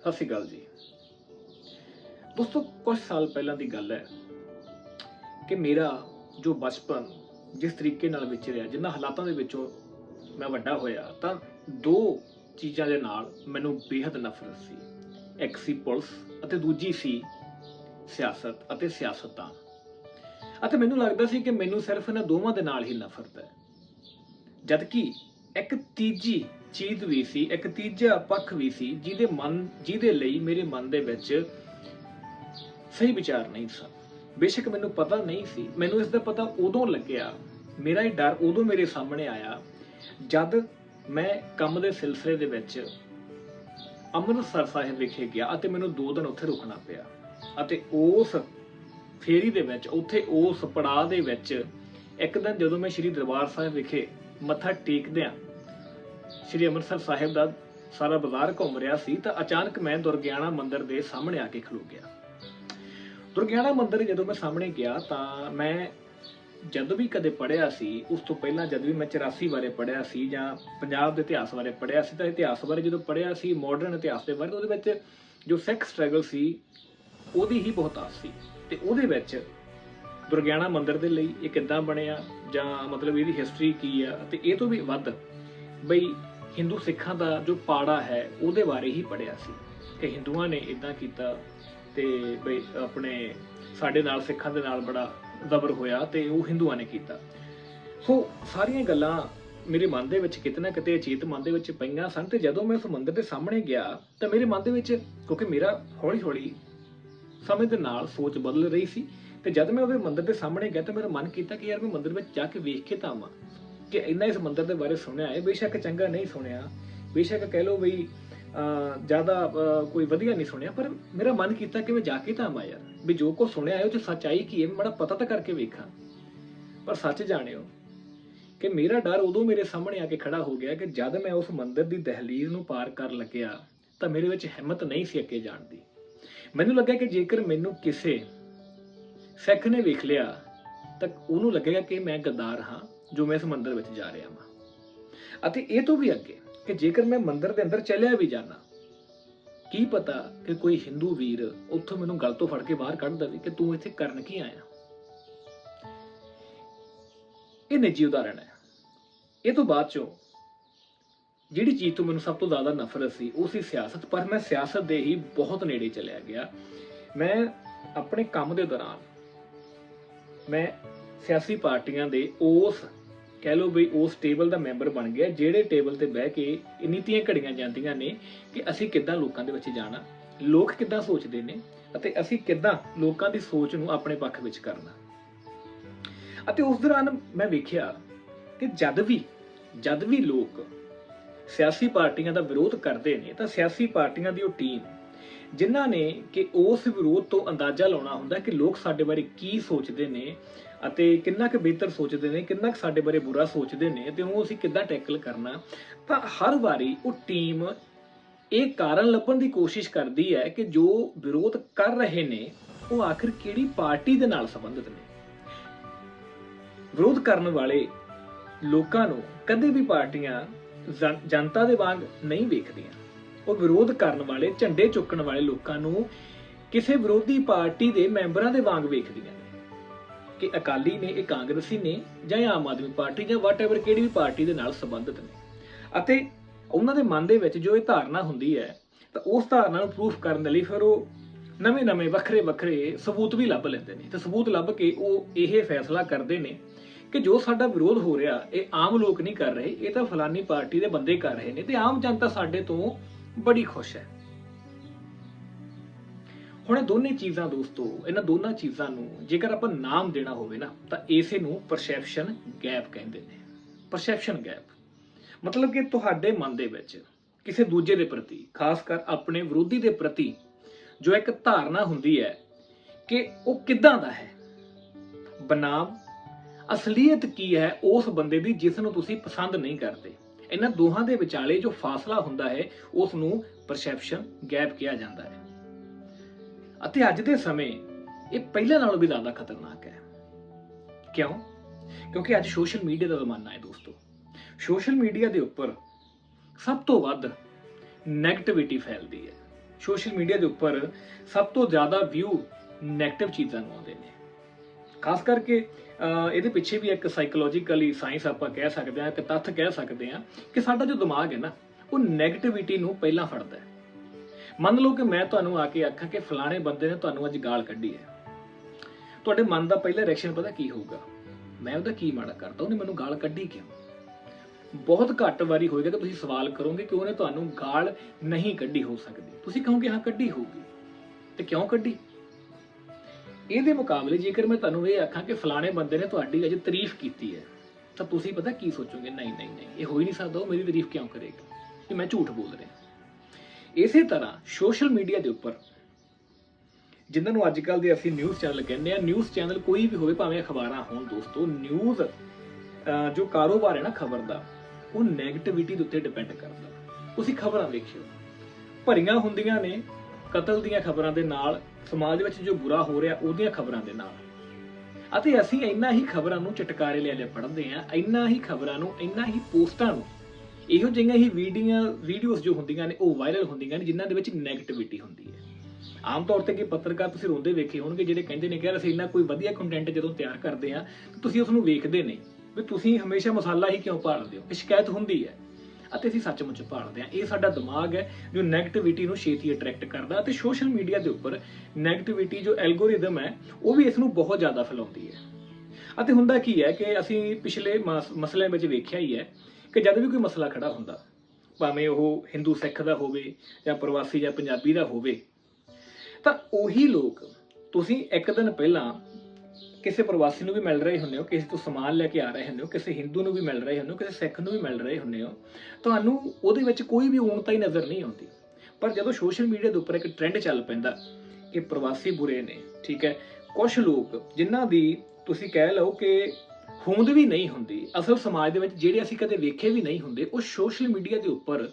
ਸਤਿ ਸ਼੍ਰੀ ਅਕਾਲ ਜੀ। ਦੋਸਤੋ ਕੁਝ ਸਾਲ ਪਹਿਲਾਂ ਦੀ ਗੱਲ ਹੈ ਕਿ ਮੇਰਾ ਜੋ ਬਚਪਨ ਜਿਸ ਤਰੀਕੇ ਨਾਲ ਵਿਚਰਿਆ ਜਿੰਨਾ ਹਾਲਾਤਾਂ ਦੇ ਵਿੱਚੋਂ ਮੈਂ ਵੱਡਾ ਹੋਇਆ, ਤਾਂ ਦੋ ਚੀਜ਼ਾਂ ਦੇ ਨਾਲ ਮੈਨੂੰ ਬੇਹੱਦ ਨਫ਼ਰਤ ਸੀ। ਇੱਕ ਸੀ ਪੁਲਿਸ ਅਤੇ ਦੂਜੀ ਸੀ ਸਿਆਸਤ ਅਤੇ ਸਿਆਸਤਾਂ। ਅਤੇ ਮੈਨੂੰ ਲੱਗਦਾ ਸੀ ਕਿ ਮੈਨੂੰ ਸਿਰਫ ਇਹਨਾਂ ਦੋਵਾਂ ਦੇ ਨਾਲ ਹੀ ਨਫ਼ਰਤ ਹੈ। ਜਦਕਿ ਇੱਕ ਤੀਜੀ ਚੀਜ਼ ਵੀ ਸੀ, ਇੱਕ ਤੀਜਾ ਪੱਖ ਵੀ ਸੀ, ਜਿਹਦੇ ਮਨ, ਜਿਹਦੇ ਲਈ ਮੇਰੇ ਮਨ ਦੇ ਵਿੱਚ ਸਹੀ ਵਿਚਾਰ ਨਹੀਂ ਸਨ ਬੇਸ਼ੱਕ ਮੈਨੂੰ ਪਤਾ ਨਹੀਂ ਸੀ। ਮੈਨੂੰ ਇਸ ਦਾ ਪਤਾ ਉਦੋਂ ਲੱਗਿਆ, ਮੇਰਾ ਇਹ ਡਰ ਉਦੋਂ ਮੇਰੇ ਸਾਹਮਣੇ ਆਇਆ, ਜਦ ਮੈਂ ਕੰਮ ਦੇ ਸਿਲਸਿਲੇ ਦੇ ਵਿੱਚ ਅੰਮ੍ਰਿਤਸਰ ਸਾਹਿਬ ਵਿਖੇ ਗਿਆ ਅਤੇ ਮੈਨੂੰ 2 ਦਿਨ ਉੱਥੇ ਰੁਕਣਾ ਪਿਆ ਅਤੇ ਉਸ ਫੇਰੀ ਦੇ ਵਿੱਚ, ਉੱਥੇ ਉਸ ਪੜਾਅ ਦੇ ਵਿੱਚ ਇੱਕ ਦਿਨ ਜਦੋਂ ਮੈਂ ਸ੍ਰੀ ਦਰਬਾਰ ਸਾਹਿਬ ਵਿਖੇ ਮੱਥਾ ਟੇਕਦਿਆਂ ਸ੍ਰੀ ਅੰਮ੍ਰਿਤਸਰ ਸਾਹਿਬ ਦਾ ਸਾਰਾ ਬਾਜ਼ਾਰ ਘੁੰਮ ਰਿਹਾ ਸੀ ਤਾਂ ਅਚਾਨਕ ਮੈਂ ਦੁਰਗਿਆਣਾ ਮੰਦਿਰ ਦੇ ਸਾਹਮਣੇ ਆ ਕੇ ਖਲੋ ਗਿਆ। ਦੁਰਗਿਆਣਾ ਮੰਦਿਰ ਜਦੋਂ ਮੈਂ ਸਾਹਮਣੇ ਗਿਆ ਤਾਂ ਮੈਂ ਜਦੋਂ ਵੀ ਕਦੇ ਪੜਿਆ ਸੀ, ਉਸ ਤੋਂ ਪਹਿਲਾਂ ਜਦ ਵੀ ਮੈਂ 84 ਬਾਰੇ ਪੜਿਆ ਸੀ ਜਾਂ ਪੰਜਾਬ ਦੇ ਇਤਿਹਾਸ ਬਾਰੇ ਪੜਿਆ ਸੀ ਤਾਂ ਇਤਿਹਾਸ ਬਾਰੇ ਜਦੋਂ ਪੜਿਆ ਸੀ ਮਾਡਰਨ ਇਤਿਹਾਸ ਦੇ ਬਾਰੇ ਤਾਂ ਉਹਦੇ ਵਿੱਚ ਜੋ ਸਿੱਖ ਸਟਰਗਲ ਸੀ, ਉਹਦੀ ਹੀ ਬਹੁਤਾਤ ਸੀ। ਤੇ ਉਹਦੇ ਵਿੱਚ ਦੁਰਗਿਆਣਾ ਮੰਦਿਰ ਦੇ ਲਈ ਇਹ ਕਿੱਦਾਂ ਬਣਿਆ ਜਾਂ ਮਤਲਬ ਇਹਦੀ ਹਿਸਟਰੀ ਕੀ ਆ, ਤੇ ਇਹ ਤੋਂ ਵੀ ਵੱਧ ਬਈ ਹਿੰਦੂ ਸਿੱਖਾਂ ਦਾ ਜੋ ਪਾੜਾ ਹੈ, ਉਹਦੇ ਬਾਰੇ ਹੀ ਪੜਿਆ ਸੀ ਕਿ ਹਿੰਦੂਆਂ ਨੇ ਇਦਾਂ ਕੀਤਾ ਤੇ ਬਈ ਆਪਣੇ ਸਾਡੇ ਨਾਲ ਸਿੱਖਾਂ ਦੇ ਨਾਲ ਬੜਾ ਦਬਰ ਹੋਇਆ ਤੇ ਉਹ ਹਿੰਦੂਆਂ ਨੇ ਕੀਤਾ। ਸੋ ਸਾਰੀਆਂ ਗੱਲਾਂ ਮੇਰੇ ਮਨ ਦੇ ਵਿੱਚ ਕਿਤੇ ਕਿਤੇ ਅਚੇਤ ਮਨ ਦੇ ਵਿੱਚ ਪਈਆਂ ਸਨ ਤੇ ਜਦੋਂ ਮੈਂ ਉਸ ਮੰਦਿਰ ਦੇ ਸਾਹਮਣੇ ਗਿਆ ਤਾਂ ਮੇਰੇ ਮਨ ਦੇ ਵਿੱਚ, ਕਿਉਂਕਿ ਮੇਰਾ ਹੌਲੀ ਹੌਲੀ ਸਮੇਂ ਦੇ ਨਾਲ ਸੋਚ ਬਦਲ ਰਹੀ ਸੀ ਤੇ ਜਦ ਮੈਂ ਉਹਦੇ ਮੰਦਿਰ ਦੇ ਸਾਹਮਣੇ ਗਿਆ ਤਾਂ ਮੇਰਾ ਮਨ ਕੀਤਾ ਕਿ ਯਾਰ ਮੈਂ ਮੰਦਿਰ ਵਿੱਚ ਜਾ ਕੇ ਵੇਖ ਕੇ ਤਾਂ ਆਵਾਂ। ਕਿ ਇੰਨਾ ਇਸ ਮੰਦਰ ਦੇ ਬਾਰੇ ਸੁਣਿਆ ਹੈ, ਬੇਸ਼ੱਕ ਚੰਗਾ ਨਹੀਂ ਸੁਣਿਆ। ਬੇਸ਼ੱਕ ਕਹਿ ਲਓ ਵੀ ਜ਼ਿਆਦਾ ਕੋਈ ਵਧੀਆ ਨਹੀਂ ਸੁਣਿਆ, ਪਰ ਮੇਰਾ ਮਨ ਕੀਤਾ ਕਿ ਮੈਂ ਜਾ ਕੇ ਤਾਂ ਆਵਾਂ ਯਾਰ, ਵੀ ਜੋ ਕੁਝ ਸੁਣਿਆ ਹੈ ਉਹ ਚ ਸੱਚਾਈ ਕੀ ਹੈ, ਮੈਂ ਪਤਾ ਤਾਂ ਕਰਕੇ ਵੇਖਾਂ। ਪਰ ਸੱਚ ਜਾਣਿਓ ਕਿ ਮੇਰਾ ਡਰ ਉਦੋਂ ਮੇਰੇ ਸਾਹਮਣੇ ਆ ਕੇ ਖੜਾ ਹੋ ਗਿਆ ਕਿ ਜਦ ਮੈਂ ਉਸ ਮੰਦਿਰ ਦੀ ਦਹਲੀਜ਼ ਨੂੰ ਪਾਰ ਕਰ ਲੱਗਿਆ, ਤਾਂ ਮੇਰੇ ਵਿੱਚ ਹਿੰਮਤ ਨਹੀਂ ਸੀ ਅੱਗੇ ਜਾਣ ਦੀ। ਮੈਨੂੰ ਲੱਗਿਆ ਕਿ ਜੇਕਰ ਮੈਨੂੰ ਕਿਸੇ ਸਿੱਖ ਨੇ ਵੇਖ ਲਿਆ, ਤਾਂ ਉਹਨੂੰ ਲੱਗੇਗਾ ਕਿ ਮੈਂ ਗੱਦਾਰ ਹਾਂ। ਜੋ ਮੈਂ ਇਸ ਮੰਦਰ ਵਿੱਚ ਜਾ ਰਿਹਾ ਹਾਂ ਅਤੇ ਇਹ ਤੋਂ ਵੀ ਅੱਗੇ ਕਿ ਜੇਕਰ ਮੈਂ ਮੰਦਰ ਦੇ ਅੰਦਰ ਚੱਲਿਆ ਵੀ ਜਾਣਾ ਕੀ ਪਤਾ ਕਿ ਕੋਈ ਹਿੰਦੂ ਵੀਰ ਉੱਥੋਂ ਮੈਨੂੰ ਗਲ ਤੋਂ ਫੜ ਕੇ ਬਾਹਰ ਕੱਢ ਦੇਵੇ ਕਿ ਤੂੰ ਇੱਥੇ ਕਰਨ ਕੀ ਆਇਆ। ਇਹ ਨਿੱਜੀ ਉਦਾਹਰਣ ਹੈ। ਇਹ ਤੋਂ ਬਾਅਦ ਚੋਂ ਜਿਹੜੀ ਚੀਜ਼ ਤੋਂ ਮੈਨੂੰ ਸਭ ਤੋਂ ਜ਼ਿਆਦਾ ਨਫ਼ਰਤ ਸੀ, ਉਹ ਸੀ ਸਿਆਸਤ, ਪਰ ਮੈਂ ਸਿਆਸਤ ਦੇ ਹੀ ਬਹੁਤ ਨੇੜੇ ਚਲਿਆ ਗਿਆ। ਮੈਂ ਆਪਣੇ ਕੰਮ ਦੇ ਦੌਰਾਨ ਮੈਂ ਸਿਆਸੀ ਪਾਰਟੀਆਂ ਦੇ ਉਸ ਕਹਿ ਲਓ ਵੀ ਉਸ ਟੇਬਲ ਦਾ ਮੈਂਬਰ ਬਣ ਗਿਆ, ਜਿਹੜੇ ਟੇਬਲ ਤੇ ਬਹਿ ਕੇ ਨੀਤੀਆਂ ਘੜੀਆਂ ਜਾਂਦੀਆਂ ਨੇ ਕਿ ਅਸੀਂ ਕਿੱਦਾਂ ਲੋਕਾਂ ਦੇ ਵਿੱਚ ਜਾਣਾ, ਲੋਕ ਕਿੱਦਾਂ ਸੋਚਦੇ ਨੇ ਅਤੇ ਅਸੀਂ ਕਿੱਦਾਂ ਲੋਕਾਂ ਦੀ ਸੋਚ ਨੂੰ ਆਪਣੇ ਪੱਖ ਵਿੱਚ ਕਰਨਾ। ਅਤੇ ਉਸ ਦੌਰਾਨ ਮੈਂ ਵੇਖਿਆ ਕਿ ਜਦ ਵੀ ਜਦ ਵੀ ਲੋਕ ਸਿਆਸੀ ਪਾਰਟੀਆਂ ਦਾ ਵਿਰੋਧ ਕਰਦੇ ਨੇ, ਤਾਂ ਸਿਆਸੀ ਪਾਰਟੀਆਂ ਦੀ ਉਹ ਟੀਮ ਜਿਨ੍ਹਾਂ ਨੇ ਕਿ ਉਸ ਵਿਰੋਧ ਤੋਂ ਅੰਦਾਜ਼ਾ ਲਾਉਣਾ ਹੁੰਦਾ ਕਿ ਲੋਕ ਸਾਡੇ ਬਾਰੇ ਕੀ ਸੋਚਦੇ ਨੇ ਅਤੇ ਕਿੰਨਾ ਕੁ ਬਿਹਤਰ ਸੋਚਦੇ ਨੇ, ਕਿੰਨਾ ਕੁ ਸਾਡੇ ਬਾਰੇ ਬੁਰਾ ਸੋਚਦੇ ਨੇ ਤੇ ਉਹ ਅਸੀਂ ਕਿੱਦਾਂ ਟੈਕਲ ਕਰਨਾ। ਤਾਂ ਹਰ ਵਾਰੀ ਉਹ ਟੀਮ ਇਹ ਕਾਰਨ ਲੱਭਣ ਦੀ ਕੋਸ਼ਿਸ਼ ਕਰਦੀ ਹੈ ਕਿ ਜੋ ਵਿਰੋਧ ਕਰ ਰਹੇ ਨੇ, ਉਹ ਆਖਿਰ ਕਿਹੜੀ ਪਾਰਟੀ ਦੇ ਨਾਲ ਸੰਬੰਧਿਤ ਨੇ। ਵਿਰੋਧ ਕਰਨ ਵਾਲੇ ਲੋਕਾਂ ਨੂੰ ਕਦੇ ਵੀ ਪਾਰਟੀਆਂ ਜਨਤਾ ਦੇ ਵਾਂਗ ਨਹੀਂ ਵੇਖਦੀਆਂ। ਉਹ ਵਿਰੋਧ ਕਰਨ ਵਾਲੇ, ਝੰਡੇ ਚੁੱਕਣ ਵਾਲੇ ਲੋਕਾਂ ਨੂੰ ਕਿਸੇ ਵਿਰੋਧੀ ਪਾਰਟੀ ਦੇ ਮੈਂਬਰਾਂ ਦੇ ਵਾਂਗ ਵੇਖਦੀਆਂ ਨੇ ਕਿ ਅਕਾਲੀ ਨੇ ਇਹ ਕਾਂਗਰਸੀ ਨੇ ਜਾਂ ਆਮ ਆਦਮੀ ਪਾਰਟੀ ਜਾਂ ਵਾਟਐਵਰ ਕਿਹੜੀ ਵੀ ਪਾਰਟੀ ਦੇ ਨਾਲ ਸੰਬੰਧਿਤ ਨੇ। ਅਤੇ ਉਹਨਾਂ ਦੇ ਮਨ ਦੇ ਵਿੱਚ ਜੋ ਇਹ ਧਾਰਨਾ ਹੁੰਦੀ ਹੈ, ਤਾਂ ਉਸ ਧਾਰਨਾ ਨੂੰ ਪ੍ਰੂਫ ਕਰਨ ਦੇ ਲਈ ਫਿਰ ਉਹ ਨਵੇਂ-ਨਵੇਂ, ਵੱਖਰੇ-ਵੱਖਰੇ ਸਬੂਤ ਵੀ ਲੱਭ ਲੈਂਦੇ ਨੇ। ਤੇ ਸਬੂਤ ਲੱਭ ਕੇ ਉਹ ਇਹ ਫੈਸਲਾ ਕਰਦੇ ਨੇ ਕਿ ਜੋ ਸਾਡਾ ਵਿਰੋਧ ਹੋ ਰਿਹਾ, ਇਹ ਆਮ ਲੋਕ ਨਹੀਂ ਕਰ ਰਹੇ, ਇਹ ਤਾਂ ਫਲਾਨੀ ਪਾਰਟੀ ਦੇ ਬੰਦੇ ਕਰ ਰਹੇ ਨੇ। ਤੇ ਆਮ ਜਨਤਾ ਸਾਡੇ ਤੋਂ ਬੜੀ ਖੁਸ਼ ਹੈ। ਹੁਣ ਇਹ ਦੋਨੇ ਚੀਜ਼ਾਂ ਦੋਸਤੋ, ਇਹਨਾਂ ਦੋਨਾਂ ਚੀਜ਼ਾਂ ਨੂੰ ਜੇਕਰ ਆਪਾਂ ਨਾਮ ਦੇਣਾ ਹੋਵੇ ਨਾ, ਤਾਂ ਇਸੇ ਨੂੰ ਪਰਸੈਪਸ਼ਨ ਗੈਪ ਕਹਿੰਦੇ ਨੇ। ਪਰਸੈਪਸ਼ਨ ਗੈਪ ਮਤਲਬ ਕਿ ਤੁਹਾਡੇ ਮਨ ਦੇ ਵਿੱਚ ਕਿਸੇ ਦੂਜੇ ਦੇ ਪ੍ਰਤੀ, ਖਾਸ ਕਰ ਆਪਣੇ ਵਿਰੋਧੀ ਦੇ ਪ੍ਰਤੀ ਜੋ ਇੱਕ ਧਾਰਨਾ ਹੁੰਦੀ ਹੈ ਕਿ ਉਹ ਕਿੱਦਾਂ ਦਾ ਹੈ? ਬਨਾਮ ਅਸਲੀਅਤ ਕੀ ਹੈ ਉਸ ਬੰਦੇ ਦੀ ਜਿਸ ਨੂੰ ਤੁਸੀਂ ਪਸੰਦ ਨਹੀਂ ਕਰਦੇ? ਇਹਨਾਂ ਦੋਹਾਂ ਦੇ ਵਿਚਾਲੇ ਜੋ ਫਾਸਲਾ ਹੁੰਦਾ ਹੈ ਉਸ ਨੂੰ ਪਰਸੈਪਸ਼ਨ ਗੈਪ ਕਿਹਾ ਜਾਂਦਾ ਹੈ। ਅਤੇ ਅੱਜ ਦੇ ਸਮੇਂ ਇਹ ਪਹਿਲਾਂ ਨਾਲੋਂ ਵੀ ਜ਼ਿਆਦਾ ਖਤਰਨਾਕ ਹੈ। ਕਿਉਂ? ਕਿਉਂਕਿ ਅੱਜ ਸੋਸ਼ਲ ਮੀਡੀਆ ਦਾ ਜ਼ਮਾਨਾ ਹੈ ਦੋਸਤੋ। ਸੋਸ਼ਲ ਮੀਡੀਆ ਦੇ ਉੱਪਰ ਸਭ ਤੋਂ ਵੱਧ ਨੈਗੇਟਿਵਿਟੀ ਫੈਲਦੀ ਹੈ। ਸੋਸ਼ਲ ਮੀਡੀਆ ਦੇ ਉੱਪਰ ਸਭ ਤੋਂ ਜ਼ਿਆਦਾ ਵਿਊ 네ਗੇਟਿਵ ਚੀਜ਼ਾਂ ਨੂੰ ਆਉਂਦੇ ਨੇ। ਖਾਸ ਕਰਕੇ ਇਹਦੇ ਪਿੱਛੇ ਵੀ ਇੱਕ ਸਾਈਕੋਲੋਜੀਕਲੀ ਸਾਇੰਸ ਆਪਾਂ ਕਹਿ ਸਕਦੇ ਹਾਂ, ਇੱਕ ਤੱਥ ਕਹਿ ਸਕਦੇ ਹਾਂ ਕਿ ਸਾਡਾ ਜੋ ਦਿਮਾਗ ਹੈ ਨਾ, ਉਹ 네ਗੇਟਿਵਿਟੀ ਨੂੰ ਪਹਿਲਾਂ ਫੜਦਾ ਹੈ। ਮੰਨ ਲਓ ਕਿ ਮੈਂ ਤੁਹਾਨੂੰ ਆ ਕੇ ਆਖਾਂ ਕਿ ਫਲਾਣੇ ਬੰਦੇ ਨੇ ਤੁਹਾਨੂੰ ਅੱਜ ਗਾਲ ਕੱਢੀ ਹੈ। ਤੁਹਾਡੇ ਮਨ ਦਾ ਪਹਿਲਾ ਰਿਐਕਸ਼ਨ ਪਤਾ ਕੀ ਹੋਊਗਾ? ਮੈਂ ਉਹਦਾ ਕੀ ਮਾੜਾ ਕਰਤਾ ਉਹਨੇ ਮੈਨੂੰ ਗਾਲ ਕੱਢੀ ਕਿਉਂ? ਬਹੁਤ ਘੱਟ ਵਾਰੀ ਹੋਏਗਾ ਕਿ ਤੁਸੀਂ ਸਵਾਲ ਕਰੋਗੇ ਕਿ ਉਹਨੇ ਤੁਹਾਨੂੰ ਗਾਲ ਨਹੀਂ ਕੱਢੀ ਹੋ ਸਕਦੀ। ਤੁਸੀਂ ਕਹੋਗੇ, ਹਾਂ, ਕੱਢੀ ਹੋਊਗੀ। ਤੇ ਕਿਉਂ ਕੱਢੀ? ਇਹਦੇ ਮੁਕਾਬਲੇ ਜੇਕਰ ਮੈਂ ਤੁਹਾਨੂੰ ਇਹ ਆਖਾਂ ਕਿ ਫਲਾਣੇ ਬੰਦੇ ਨੇ ਤੁਹਾਡੀ ਅਜੇ ਤਾਰੀਫ ਕੀਤੀ ਹੈ, ਤਾਂ ਤੁਸੀਂ ਪਤਾ ਕੀ ਸੋਚੋਗੇ? ਨਹੀਂ ਨਹੀਂ ਨਹੀਂ, ਇਹ ਹੋ ਹੀ ਨਹੀਂ ਸਕਦਾ, ਉਹ ਮੇਰੀ ਤਾਰੀਫ ਕਿਉਂ ਕਰੇਗਾ? ਕਿ ਮੈਂ ਝੂਠ ਬੋਲ ਰਿਹਾ। ਇਸੇ ਤਰ੍ਹਾਂ ਸੋਸ਼ਲ ਮੀਡੀਆ ਦੇ ਉੱਪਰ, ਜਿਨ੍ਹਾਂ ਨੂੰ ਅੱਜ ਕੱਲ ਦੇ ਅਸੀਂ ਨਿਊਜ਼ ਚੈਨਲ ਕਹਿੰਦੇ ਆ ਨਿਊਜ਼ ਚੈਨਲ ਕੋਈ ਵੀ ਹੋਵੇ, ਭਾਵੇਂ ਅਖਬਾਰਾਂ ਹੋਣ ਦੋਸਤੋ, ਨਿਊਜ਼ ਜੋ ਕਾਰੋਬਾਰ ਹੈ ਨਾ ਖਬਰ ਦਾ, ਉਹ 네ਗੇਟਿਵਿਟੀ ਦੇ ਉੱਤੇ ਡਿਪੈਂਡ ਕਰਦਾ। ਤੁਸੀਂ ਖਬਰਾਂ ਵੇਖਿਓ। ਭਰੀਆਂ ਹੁੰਦੀਆਂ ਨੇ ਕਤਲ ਦੀਆਂ ਖਬਰਾਂ ਦੇ ਨਾਲ, ਸਮਾਜ ਵਿੱਚ ਜੋ ਬੁਰਾ ਹੋ ਰਿਹਾ, ਉਹਦੀਆਂ ਖਬਰਾਂ ਦੇ ਨਾਲ। ਅਤੇ ਅਸੀਂ ਇੰਨਾ ਹੀ ਖਬਰਾਂ ਨੂੰ ਚਟਕਾਰੇ ਲੈ ਲੈ ਪੜ੍ਹਦੇ ਆ ਇੰਨਾ ਹੀ ਖਬਰਾਂ ਨੂੰ, ਇੰਨਾ ਹੀ ਪੋਸਟਾਂ ਨੂੰ, ਇਹੋ ਜਿਹੀਆਂ ਹੀ ਵੀਡੀਓ ਵੀਡੀਓਜ਼ ਜੋ ਹੁੰਦੀਆਂ ਨੇ, ਉਹ ਵਾਇਰਲ ਹੁੰਦੀਆਂ ਨੇ, ਜਿਨ੍ਹਾਂ ਦੇ ਵਿੱਚ 네ਗੇਟਿਵਿਟੀ ਹੁੰਦੀ ਹੈ। ਆਮ ਤੌਰ ਤੇ ਕਿ ਪੱਤਰਕਾਰ ਤੁਸੀਂ ਰੋਂਦੇ ਵੇਖੇ ਹੋਣਗੇ, ਜਿਹੜੇ ਕਹਿੰਦੇ ਨੇ ਕਿ ਯਾਰ ਅਸੀਂ ਇੰਨਾ ਕੋਈ ਵਧੀਆ ਕੰਟੈਂਟ ਜਦੋਂ ਤਿਆਰ ਕਰਦੇ ਆ ਤੁਸੀਂ ਉਸ ਨੂੰ ਵੇਖਦੇ ਨਹੀਂ। ਵੀ ਤੁਸੀਂ ਹਮੇਸ਼ਾ ਮਸਾਲਾ ਹੀ ਕਿਉਂ ਭਾਲਦੇ ਹੋ? ਇਹ ਸ਼ਿਕਾਇਤ ਹੁੰਦੀ ਹੈ। ਅਤੇ ਅਸੀਂ ਸੱਚਮੁੱਚ ਭਾਲਦੇ ਆ ਇਹ ਸਾਡਾ ਦਿਮਾਗ ਹੈ ਜੋ 네ਗੇਟਿਵਿਟੀ ਨੂੰ ਛੇਤੀ ਅਟਰੈਕਟ ਕਰਦਾ ਅਤੇ ਸੋਸ਼ਲ ਮੀਡੀਆ ਦੇ ਉੱਪਰ 네ਗੇਟਿਵਿਟੀ ਜੋ ਐਲਗੋਰਿਦਮ ਹੈ, ਉਹ ਵੀ ਇਸ ਨੂੰ ਬਹੁਤ ਜ਼ਿਆਦਾ ਫੈਲਾਉਂਦੀ ਹੈ। ਅਤੇ ਹੁੰਦਾ ਕੀ ਹੈ ਕਿ ਅਸੀਂ ਪਿਛਲੇ ਮਸ- ਮਸਲਿਆਂ ਵਿੱਚ ਵੇਖਿਆ ਹੀ ਹੈ ਕਿ ਜਦ ਵੀ ਕੋਈ ਮਸਲਾ ਖੜਾ ਹੁੰਦਾ, ਭਾਵੇਂ ਉਹ ਹਿੰਦੂ ਸਿੱਖ ਦਾ ਹੋਵੇ ਜਾਂ ਪ੍ਰਵਾਸੀ ਜਾਂ ਪੰਜਾਬੀ ਦਾ ਹੋਵੇ, ਤਾਂ ਉਹੀ ਲੋਕ ਤੁਸੀਂ ਇੱਕ ਦਿਨ ਪਹਿਲਾਂ ਕਿਸੇ ਪ੍ਰਵਾਸੀ ਨੂੰ ਵੀ ਮਿਲ ਰਹੇ ਹੁੰਦੇ ਹੋ, ਕਿਸੇ ਤੋਂ ਸਮਾਨ ਲੈ ਕੇ ਆ ਰਹੇ ਹੁੰਦੇ ਹੋ, ਕਿਸੇ ਹਿੰਦੂ ਨੂੰ ਵੀ ਮਿਲ ਰਹੇ ਹੁੰਦੇ ਹੋ, ਕਿਸੇ ਸਿੱਖ ਨੂੰ ਵੀ ਮਿਲ ਰਹੇ ਹੁੰਦੇ ਹੋ, ਤੁਹਾਨੂੰ ਉਹਦੇ ਵਿੱਚ ਕੋਈ ਵੀ ਊਣਤਾ ਹੀ ਨਜ਼ਰ ਨਹੀਂ ਆਉਂਦੀ। ਪਰ ਜਦੋਂ ਸੋਸ਼ਲ ਮੀਡੀਆ ਦੇ ਉੱਪਰ ਇੱਕ ਟ੍ਰੈਂਡ ਚੱਲ ਪੈਂਦਾ ਕਿ ਪ੍ਰਵਾਸੀ ਬੁਰੇ ਨੇ, ਠੀਕ ਹੈ ਕੁਝ ਲੋਕ ਜਿਨ੍ਹਾਂ ਦੀ ਤੁਸੀਂ ਕਹਿ ਲਓ ਕਿ ਹੋਂਦ ਵੀ ਨਹੀਂ ਹੁੰਦੀ, ਅਸਲ ਸਮਾਜ ਦੇ ਵਿੱਚ ਜਿਹੜੇ ਅਸੀਂ ਕਦੇ ਵੇਖੇ ਵੀ ਨਹੀਂ ਹੁੰਦੇ, ਉਹ ਸੋਸ਼ਲ ਮੀਡੀਆ ਦੇ ਉੱਪਰ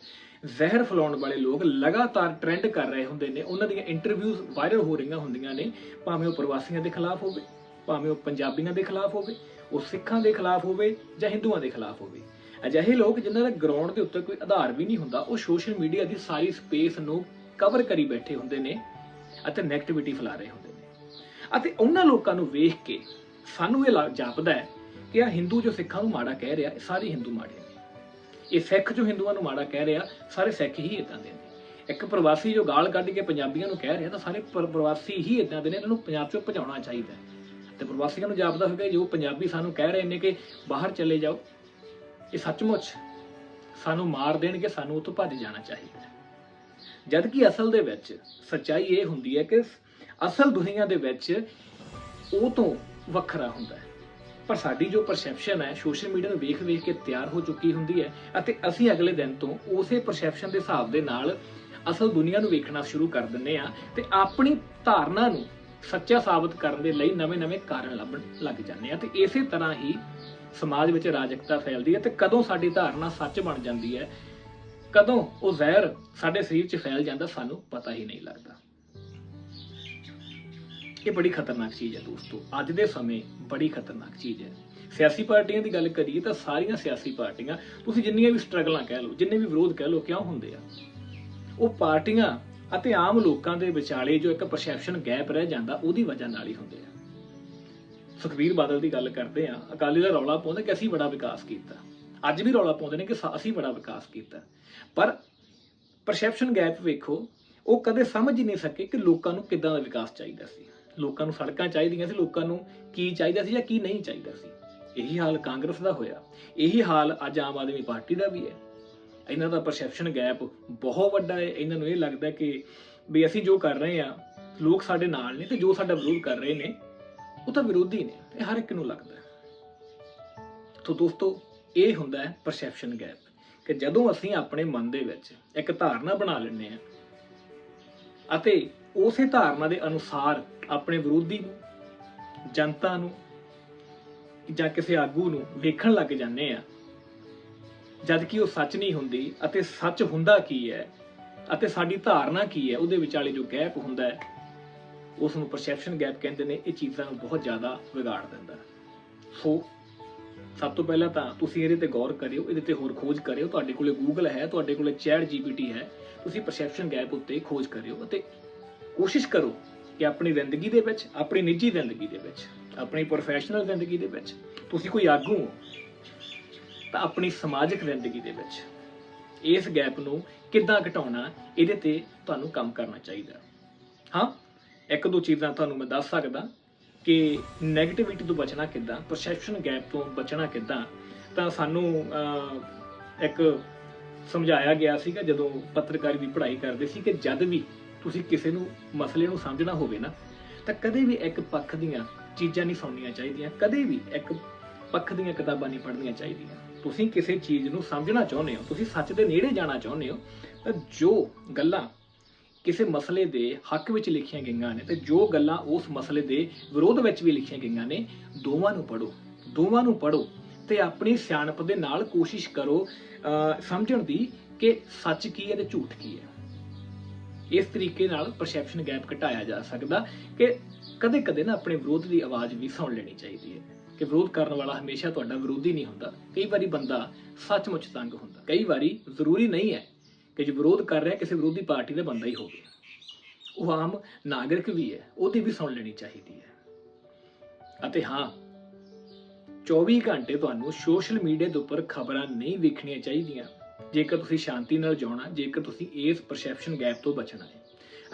ਜ਼ਹਿਰ ਫੈਲਾਉਣ ਵਾਲੇ ਲੋਕ ਲਗਾਤਾਰ ਟ੍ਰੈਂਡ ਕਰ ਰਹੇ ਹੁੰਦੇ ਨੇ, ਉਹਨਾਂ ਦੀਆਂ ਇੰਟਰਵਿਊਜ਼ ਵਾਇਰਲ ਹੋ ਰਹੀਆਂ ਹੁੰਦੀਆਂ ਨੇ, ਭਾਵੇਂ ਉਹ ਪ੍ਰਵਾਸੀਆਂ ਦੇ ਖਿਲਾਫ ਹੋਵੇ ਭਾਵੇਂ ਉਹ ਪੰਜਾਬੀਆਂ ਦੇ ਖਿਲਾਫ ਹੋਵੇ, ਉਹ ਸਿੱਖਾਂ ਦੇ ਖਿਲਾਫ ਹੋਵੇ ਜਾਂ ਹਿੰਦੂਆਂ ਦੇ ਖਿਲਾਫ ਹੋਵੇ। ਅਜਿਹੇ ਲੋਕ ਜਿਨ੍ਹਾਂ ਦਾ ਗਰਾਊਂਡ ਦੇ ਉੱਤੇ ਕੋਈ ਆਧਾਰ ਵੀ ਨਹੀਂ ਹੁੰਦਾ, ਉਹ ਸੋਸ਼ਲ ਮੀਡੀਆ ਦੀ ਸਾਰੀ ਸਪੇਸ ਨੂੰ ਕਵਰ ਕਰੀ ਬੈਠੇ ਹੁੰਦੇ ਨੇ ਅਤੇ 네ਗੇਟਿਵਿਟੀ ਫੈਲਾ ਰਹੇ ਹੁੰਦੇ ਨੇ। ਅਤੇ ਉਹਨਾਂ ਲੋਕਾਂ ਨੂੰ ਵੇਖ ਕੇ ਸਾਨੂੰ ਇਹ ਲੱਗ ਜਾਪਦਾ ਹੈ ਕਿ ਆ ਹਿੰਦੂ ਜੋ ਸਿੱਖਾਂ ਨੂੰ ਮਾੜਾ ਕਹਿ ਰਿਹਾ, ਇਹ ਸਾਰੇ ਹਿੰਦੂ ਮਾੜੇ ਨੇ। ਇਹ ਸਿੱਖ ਜੋ ਹਿੰਦੂਆਂ ਨੂੰ ਮਾੜਾ ਕਹਿ ਰਿਹਾ, ਸਾਰੇ ਸਿੱਖ ਹੀ ਇਦਾਂ ਦੇ ਨੇ। ਇੱਕ ਪ੍ਰਵਾਸੀ ਜੋ ਗਾਲ ਕੱਢ ਕੇ ਪੰਜਾਬੀਆਂ ਨੂੰ ਕਹਿ ਰਿਹਾ, ਤਾਂ ਸਾਰੇ ਪਰ- ਪ੍ਰਵਾਸੀ ਹੀ ਇਦਾਂ ਦੇ ਨੇ, ਇਹਨਾਂ ਨੂੰ ਪੰਜਾਬ ਚੋਂ ਭਜਾਉਣਾ ਚਾਹੀਦਾ ਤੇ ਪ੍ਰਵਾਸੀਆਂ ਨੂੰ ਜਾਪਦਾ ਹੋਵੇਗਾ ਜੋ ਪੰਜਾਬੀ ਸਾਨੂੰ ਕਹਿ ਰਹੇ ਨੇ ਕਿ ਬਾਹਰ ਚਲੇ ਜਾਓ ਇਹ ਸੱਚਮੁੱਚ ਸਾਨੂੰ ਮਾਰ ਦੇਣਗੇ, ਸਾਨੂੰ ਉੱਥੋਂ ਭੱਜ ਜਾਣਾ ਚਾਹੀਦਾ ਹੈ। ਜਦ ਕਿ ਅਸਲ ਦੇ ਵਿੱਚ ਸੱਚਾਈ ਇਹ ਹੁੰਦੀ ਹੈ ਕਿ ਅਸਲ ਦੁਨੀਆ ਦੇ ਵਿੱਚ ਉਹ ਤੋਂ ਵੱਖਰਾ ਹੁੰਦਾ ਹੈ ਪਰ ਸਾਡੀ ਜੋ ਪਰਸੈਪਸ਼ਨ ਹੈ ਸੋਸ਼ਲ ਮੀਡੀਆ ਨੂੰ ਵੇਖ ਵੇਖ ਕੇ ਤਿਆਰ ਹੋ ਚੁੱਕੀ ਹੁੰਦੀ ਹੈ ਅਤੇ ਅਸੀਂ ਅਗਲੇ ਦਿਨ ਤੋਂ ਉਸੇ ਪਰਸੈਪਸ਼ਨ ਦੇ ਹਿਸਾਬ ਦੇ ਨਾਲ ਅਸਲ ਦੁਨੀਆ ਨੂੰ ਵੇਖਣਾ ਸ਼ੁਰੂ ਕਰ ਦਿੰਦੇ ਆ ਤੇ ਆਪਣੀ ਧਾਰਨਾ ਨੂੰ ਸੱਚਾ ਸਾਬਤ ਕਰਨ ਦੇ ਲਈ ਨਵੇਂ-ਨਵੇਂ ਕਾਰਨ ਲੱਭਣ ਲੱਗ ਜਾਂਦੇ ਆ ਤੇ ਇਸੇ ਤਰ੍ਹਾਂ ਹੀ ਸਮਾਜ ਵਿੱਚ ਰਾਜਕਤਾ ਫੈਲਦੀ ਹੈ ਤੇ ਕਦੋਂ ਸਾਡੀ ਧਾਰਨਾ ਸੱਚ ਬਣ ਜਾਂਦੀ ਹੈ, ਕਦੋਂ ਉਹ ਜ਼ਹਿਰ ਸਾਡੇ ਸਰੀਰ 'ਚ ਫੈਲ ਜਾਂਦਾ ਸਾਨੂੰ ਪਤਾ ਹੀ ਨਹੀਂ ਲੱਗਦਾ। ਇਹ ਬੜੀ ਖਤਰਨਾਕ ਚੀਜ਼ ਹੈ ਦੋਸਤੋ, ਅੱਜ ਦੇ ਸਮੇਂ ਬੜੀ ਖਤਰਨਾਕ ਚੀਜ਼ ਹੈ। ਸਿਆਸੀ ਪਾਰਟੀਆਂ ਦੀ ਗੱਲ ਕਰੀਏ ਤਾਂ ਸਾਰੀਆਂ ਸਿਆਸੀ ਪਾਰਟੀਆਂ, ਤੁਸੀਂ ਜਿੰਨੀਆਂ ਵੀ ਸਟਰਗਲਾਂ ਕਹਿ ਲਓ, ਜਿੰਨੇ ਵੀ ਵਿਰੋਧ ਕਹਿ ਲਓ, ਕਿਉਂ ਹੁੰਦੇ ਆ? ਉਹ ਪਾਰਟੀਆਂ ਅਤੇ ਆਮ ਲੋਕਾਂ ਦੇ ਵਿਚਾਲੇ ਜੋ ਇੱਕ ਪਰਸੈਪਸ਼ਨ ਗੈਪ ਰਹਿ ਜਾਂਦਾ, ਉਹਦੀ ਵਜ੍ਹਾ ਨਾਲ ਹੀ ਹੁੰਦੇ ਆ। ਸੁਖਬੀਰ ਬਾਦਲ ਦੀ ਗੱਲ ਕਰਦੇ ਆ, ਅਕਾਲੀ ਦਾ ਰੌਲਾ ਪਾਉਂਦੇ ਕਿ ਅਸੀਂ ਬੜਾ ਵਿਕਾਸ ਕੀਤਾ। ਅੱਜ ਵੀ ਰੌਲਾ ਪਾਉਂਦੇ ਨੇ ਕਿ ਸ- ਅਸੀਂ ਬੜਾ ਵਿਕਾਸ ਕੀਤਾ। ਪਰ ਪਰਸੈਪਸ਼ਨ ਗੈਪ ਵੇਖੋ, ਉਹ ਕਦੇ ਸਮਝ ਹੀ ਨਹੀਂ ਸਕੇ ਕਿ ਲੋਕਾਂ ਨੂੰ ਕਿੱਦਾਂ ਦਾ ਵਿਕਾਸ ਚਾਹੀਦਾ ਸੀ। ਲੋਕਾਂ ਨੂੰ ਸੜਕਾਂ ਚਾਹੀਦੀਆਂ ਸੀ, ਲੋਕਾਂ ਨੂੰ ਕੀ ਚਾਹੀਦਾ ਸੀ ਜਾਂ ਕੀ ਨਹੀਂ ਚਾਹੀਦਾ ਸੀ। ਇਹੀ ਹਾਲ ਕਾਂਗਰਸ ਦਾ ਹੋਇਆ। ਇਹੀ ਹਾਲ ਅੱਜ ਆਮ ਆਦਮੀ ਪਾਰਟੀ ਦਾ ਵੀ ਹੈ। ਇਹਨਾਂ ਦਾ ਪਰਸੈਪਸ਼ਨ ਗੈਪ ਬਹੁਤ ਵੱਡਾ ਹੈ। ਇਹਨਾਂ ਨੂੰ ਇਹ ਲੱਗਦਾ ਕਿ ਵੀ ਅਸੀਂ ਜੋ ਕਰ ਰਹੇ ਆ ਲੋਕ ਸਾਡੇ ਨਾਲ ਨੇ ਤੇ ਜੋ ਸਾਡਾ ਵਿਰੋਧ ਕਰ ਰਹੇ ਨੇ, ਉਹ ਤਾਂ ਵਿਰੋਧੀ ਨੇ ਇਹ ਹਰ ਇੱਕ ਨੂੰ ਲੱਗਦਾ ਹੈ। ਦੋਸਤੋ, ਇਹ ਹੁੰਦਾ ਹੈ ਪਰਸੈਪਸ਼ਨ ਗੈਪ ਕਿ ਜਦੋਂ ਅਸੀਂ ਆਪਣੇ ਮਨ ਦੇ ਵਿੱਚ ਇੱਕ ਧਾਰਨਾ ਬਣਾ ਲੈਂਦੇ ਆ ਅਤੇ ਉਸੇ ਧਾਰਨਾ ਦੇ ਅਨੁਸਾਰ ਆਪਣੇ ਵਿਰੋਧੀ ਨੂੰ, ਜਨਤਾ ਨੂੰ ਜਾਂ ਕਿਸੇ ਆਗੂ ਨੂੰ ਵੇਖਣ ਲੱਗ ਜਾਂਦੇ ਆ ਜਦ ਕਿ ਉਹ ਸੱਚ ਨਹੀਂ ਹੁੰਦੀ ਅਤੇ ਸੱਚ ਹੁੰਦਾ ਕੀ ਹੈ ਅਤੇ ਸਾਡੀ ਧਾਰਨਾ ਕੀ ਹੈ, ਉਹਦੇ ਵਿਚਾਲੇ ਜੋ ਗੈਪ ਹੁੰਦਾ ਹੈ ਉਸ ਨੂੰ ਪਰਸੈਪਸ਼ਨ ਗੈਪ ਕਹਿੰਦੇ ਨੇ, ਇਹ ਚੀਜ਼ਾਂ ਨੂੰ ਬਹੁਤ ਜ਼ਿਆਦਾ ਵਿਗਾੜ ਦਿੰਦਾ। ਸੋ, ਸਭ ਤੋਂ ਪਹਿਲਾਂ ਤਾਂ ਤੁਸੀਂ ਇਹਦੇ ਤੇ ਗੌਰ ਕਰਿਓ, ਇਹਦੇ ਤੇ ਹੋਰ ਖੋਜ ਕਰਿਓ। ਤੁਹਾਡੇ ਕੋਲੇ ਗੂਗਲ ਹੈ, ਤੁਹਾਡੇ ਕੋਲੇ ਚੈਟ ਜੀਪੀਟੀ ਹੈ, ਤੁਸੀਂ ਪਰਸੈਪਸ਼ਨ ਗੈਪ ਉੱਤੇ ਖੋਜ ਕਰਿਓ ਅਤੇ ਕੋਸ਼ਿਸ਼ ਕਰੋ ਕਿ ਆਪਣੀ ਜ਼ਿੰਦਗੀ ਦੇ ਵਿੱਚ, ਆਪਣੀ ਨਿੱਜੀ ਜ਼ਿੰਦਗੀ ਦੇ ਵਿੱਚ, ਆਪਣੀ ਪ੍ਰੋਫੈਸ਼ਨਲ ਜ਼ਿੰਦਗੀ ਦੇ ਵਿੱਚ ਤੁਸੀਂ ਕੋਈ ਆਗੂ ਹੋ ਤਾਂ ਆਪਣੀ ਸਮਾਜਿਕ ਜ਼ਿੰਦਗੀ ਦੇ ਵਿੱਚ ਇਸ ਗੈਪ ਨੂੰ ਕਿੱਦਾਂ ਘਟਾਉਣਾ, ਇਹਦੇ ਤੇ ਤੁਹਾਨੂੰ ਕੰਮ ਕਰਨਾ ਚਾਹੀਦਾ। ਹਾਂ, ਇੱਕ ਦੋ ਚੀਜ਼ਾਂ ਤੁਹਾਨੂੰ ਮੈਂ ਦੱਸ ਸਕਦਾ ਕਿ 네ਗੇਟਿਵਿਟੀ ਤੋਂ ਬਚਣਾ ਕਿੱਦਾਂ ਪਰਸੈਪਸ਼ਨ ਗੈਪ ਤੋਂ ਬਚਣਾ ਕਿੱਦਾਂ, ਤਾਂ ਸਾਨੂੰ ਇੱਕ ਸਮਝਾਇਆ ਗਿਆ ਸੀਗਾ ਜਦੋਂ ਪੱਤਰਕਾਰੀ ਦੀ ਪੜ੍ਹਾਈ ਕਰਦੇ ਸੀ ਕਿ ਜਦ ਵੀ ਤੁਸੀਂ ਕਿਸੇ ਨੂੰ ਮਸਲੇ ਨੂੰ ਸਮਝਣਾ ਹੋਵੇ ਨਾ, ਤਾਂ ਕਦੇ ਵੀ ਇੱਕ ਪੱਖ ਦੀਆਂ ਚੀਜ਼ਾਂ ਨਹੀਂ ਸੁਣਨੀਆਂ ਚਾਹੀਦੀਆਂ, ਕਦੇ ਵੀ ਇੱਕ ਪੱਖ ਦੀਆਂ ਕਿਤਾਬਾਂ ਨਹੀਂ ਪੜ੍ਹਨੀਆਂ ਚਾਹੀਦੀਆਂ। ਤੁਸੀਂ ਕਿਸੇ ਚੀਜ਼ ਨੂੰ ਸਮਝਣਾ ਚਾਹੁੰਦੇ ਹੋ, ਤੁਸੀਂ ਸੱਚ ਦੇ ਨੇੜੇ ਜਾਣਾ ਚਾਹੁੰਦੇ ਹੋ, ਤਾਂ ਜੋ ਗੱਲਾਂ ਕਿਸੇ ਮਸਲੇ ਦੇ ਹੱਕ ਵਿੱਚ ਲਿਖੀਆਂ ਗਈਆਂ ਨੇ, ਤੇ ਜੋ ਗੱਲਾਂ ਉਸ ਮਸਲੇ ਦੇ ਵਿਰੋਧ ਵਿੱਚ ਵੀ ਲਿਖੀਆਂ ਗਈਆਂ ਨੇ, ਦੋਵਾਂ ਨੂੰ ਪੜੋ ਦੋਵਾਂ ਨੂੰ ਪੜੋ ਤੇ ਆਪਣੀ ਸਿਆਣਪ ਦੇ ਨਾਲ ਕੋਸ਼ਿਸ਼ ਕਰੋ ਸਮਝਣ ਦੀ ਕਿ ਸੱਚ ਕੀ ਹੈ ਤੇ ਝੂਠ ਕੀ ਹੈ। ਇਸ ਤਰੀਕੇ ਨਾਲ ਪਰਸੈਪਸ਼ਨ ਗੈਪ ਘਟਾਇਆ ਜਾ ਸਕਦਾ ਕਿ ਕਦੇ-ਕਦੇ ਨਾ ਆਪਣੇ ਵਿਰੋਧ ਦੀ ਆਵਾਜ਼ ਵੀ ਸੁਣ ਲੈਣੀ ਚਾਹੀਦੀ ਹੈ। ਕਿ ਵਿਰੋਧ ਕਰਨ ਵਾਲਾ ਹਮੇਸ਼ਾ ਤੁਹਾਡਾ ਵਿਰੋਧੀ ਨਹੀਂ ਹੁੰਦਾ। ਕਈ ਵਾਰੀ ਬੰਦਾ ਸੱਚਮੁੱਚ ਤੰਗ ਹੁੰਦਾ। ਕਈ ਵਾਰੀ ਜ਼ਰੂਰੀ ਨਹੀਂ ਹੈ ਕਿ ਜੇ ਵਿਰੋਧ ਕਰ ਰਿਹਾ ਕਿਸੇ ਵਿਰੋਧੀ ਪਾਰਟੀ ਦਾ ਬੰਦਾ ਹੀ ਹੋਵੇ। ਉਹ ਆਮ ਨਾਗਰਿਕ ਵੀ ਹੈ, ਉਹਦੀ ਵੀ ਸੁਣ ਲੈਣੀ ਚਾਹੀਦੀ ਹੈ। ਅਤੇ ਹਾਂ 24 ਘੰਟੇ ਤੁਹਾਨੂੰ ਸੋਸ਼ਲ ਮੀਡੀਆ ਦੇ ਉੱਪਰ ਖਬਰਾਂ ਨਹੀਂ ਵੇਖਣੀਆਂ ਚਾਹੀਦੀਆਂ। ਜੇਕਰ ਤੁਸੀਂ ਸ਼ਾਂਤੀ ਨਾਲ ਜਿਉਣਾ, ਜੇਕਰ ਤੁਸੀਂ ਇਸ ਪਰਸੈਪਸ਼ਨ ਗੈਪ ਤੋਂ ਬਚਣਾ ਹੈ।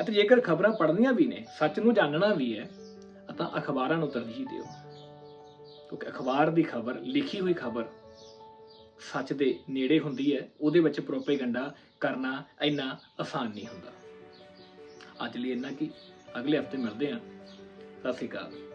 ਅਤੇ ਜੇਕਰ ਖਬਰਾਂ ਪੜ੍ਹਨੀਆਂ ਵੀ ਨੇ, ਸੱਚ ਨੂੰ ਜਾਣਨਾ ਵੀ ਹੈ, ਤਾਂ ਅਖਬਾਰਾਂ ਨੂੰ ਤਰਜੀਹ ਦਿਓ। ਕਿਉਂਕਿ ਅਖਬਾਰ ਦੀ ਖਬਰ, ਲਿਖੀ ਹੋਈ ਖਬਰ ਸੱਚ ਦੇ ਨੇੜੇ ਹੁੰਦੀ ਹੈ, ਉਹਦੇ ਵਿੱਚ ਪ੍ਰੋਪੇਗੈਂਡਾ ਕਰਨਾ ਇੰਨਾ ਆਸਾਨ ਨਹੀਂ ਹੁੰਦਾ। ਅੱਜ ਲਈ ਇੰਨਾ ਕੀ ਅਗਲੇ ਹਫ਼ਤੇ ਮਿਲਦੇ ਹਾਂ। ਸਤਿ ਸ਼੍ਰੀ ਅਕਾਲ।